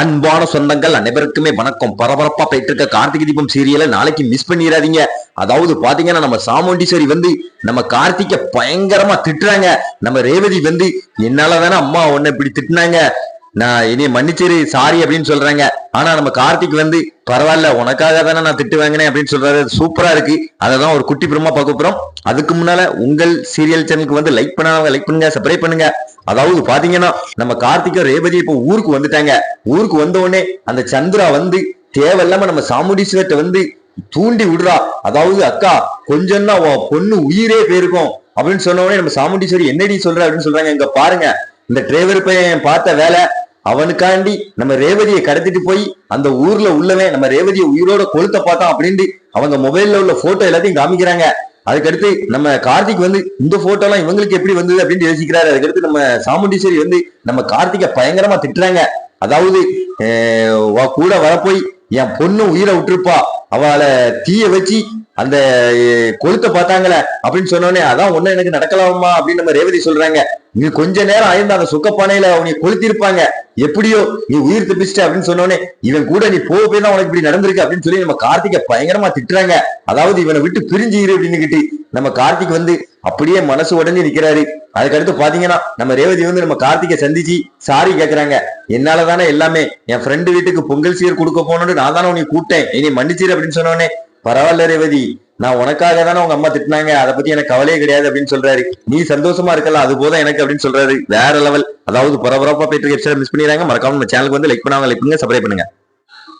அன்பான சொந்தங்கள் அனைவருக்குமே வணக்கம். பரபரப்பா போயிட்டு இருக்க கார்த்திகை தீபம் சீரியலை நாளைக்கு மிஸ் பண்ணிடாதீங்க. அதாவது பாத்தீங்கன்னா நம்ம சாமுண்டீஸ்வரி வந்து நம்ம கார்த்திகை பயங்கரமா திட்டுறாங்க. நம்ம ரேவதி வந்து என்னால தானே அம்மா உன்னை இப்படி திட்டுனாங்க. நான் இனி மன்னிச்சிரு சாரி அப்படின்னு சொல்றாங்க. ஆனா நம்ம கார்த்திக் வந்து பரவாயில்ல உனக்காக தானே நான் திட்டு வாங்கினேன் அப்படின்னு சொல்றாரு. சூப்பரா இருக்கு. அதை தான் ஒரு குட்டி பிரமா பார்க்க போறோம். அதுக்கு முன்னால உங்கள் சீரியல் சேனலுக்கு வந்து லைக் பண்ணாம லைக் பண்ணுங்க சப்ஸ்கிரைப் பண்ணுங்க. அதாவது பாத்தீங்கன்னா நம்ம கார்த்திக்கும் ரேவதி இப்போ ஊருக்கு வந்துட்டாங்க. ஊருக்கு வந்த உடனே அந்த சந்திரா வந்து தேவையில்லாம நம்ம சாமுண்டீஸ்வரத்தை வந்து தூண்டி விடுறா. அதாவது அக்கா கொஞ்சம்னா உன் பொண்ணு உயிரே போயிருக்கும். அப்படின்னு சொன்ன உடனே நம்ம சாமுண்டீஸ்வரி என்னடி சொல்ற அப்படின்னு சொல்றாங்க. இங்க பாருங்க. இந்த டிரைவர் பையன் பார்த்த வேலை அவனுக்காண்டி நம்ம ரேவதியை கடத்திட்டு போய் அந்த ஊர்ல உள்ளவன் நம்ம ரேவதியை உயிரோட கொளுத்த பார்த்தான் அப்படின்ட்டு அவங்க மொபைல்ல உள்ள போட்டோ எல்லாத்தையும் காமிக்கிறாங்க. அதுக்கடுத்து நம்ம கார்த்திக் வந்து இந்த போட்டோ எல்லாம் இவங்களுக்கு எப்படி வந்தது? அப்படின்னு யோசிக்கிறாரு. அதுக்கடுத்து நம்ம சாமுண்டீஸ்வரி வந்து நம்ம கார்த்திகை பயங்கரமா திட்டுறாங்க. அதாவது கூட வரப்போய் என் பொண்ணு உயிரை விட்டுருப்பா. அவளை தீய வச்சு அந்த அஹ், கொளுத்த பார்த்தாங்களே அப்படின்னு சொன்னோடனே அதான் ஒண்ணு எனக்கு நடக்கலாமா அப்படின்னு நம்ம ரேவதி சொல்றாங்க. நீ கொஞ்ச நேரம் ஆயிருந்த அந்த சுக்கப்பானையில அவங்க கொளுத்திருப்பாங்க எப்படியோ நீ உயிர் தப்பிச்சிட்ட அப்படின்னு சொன்னோடனே இவன் கூட நீ போக போய் தான் உனக்கு இப்படி நடந்திருக்கு அப்படின்னு சொல்லி நம்ம கார்த்திகை பயங்கரமா திட்டுறாங்க. அதாவது இவனை விட்டு பிரிஞ்சு இரு அப்படின்னு நம்ம கார்த்திக் வந்து அப்படியே மனசு உடஞ்சு நிக்கிறாரு. அதுக்கடுத்து பாத்தீங்கன்னா நம்ம ரேவதி வந்து நம்ம கார்த்திகை சந்திச்சு சாரி கேக்குறாங்க. என்னால தானே எல்லாமே என் ஃப்ரெண்டு வீட்டுக்கு பொங்கல் சீர் கொடுக்க போனோன்னு நான் தானே உனக்கு கூப்பிட்டேன். இனி மன்னிச்சிரு அப்படின்னு சொன்னோடனே பரவாயில்ல ரேவதி. நான் உனக்காக தானே உங்க அம்மா திட்டினாங்க. அதை பத்தி எனக்கு கவலையே கிடையாது அப்படின்னு சொல்றாரு. நீ சந்தோஷமா இருக்கலாம். அது போதும் எனக்கு அப்படின்னு சொல்றாரு. வேற லெவல் அதாவது பரபரப்பா போயிட்டு மிஸ் பண்ணிடுறாங்க. மறக்காம நம்ம சேனலுக்கு வந்து லைக் பண்ணாங்க லைக் பண்ணுங்க சப்ஸ்கிரைப் பண்ணுங்க.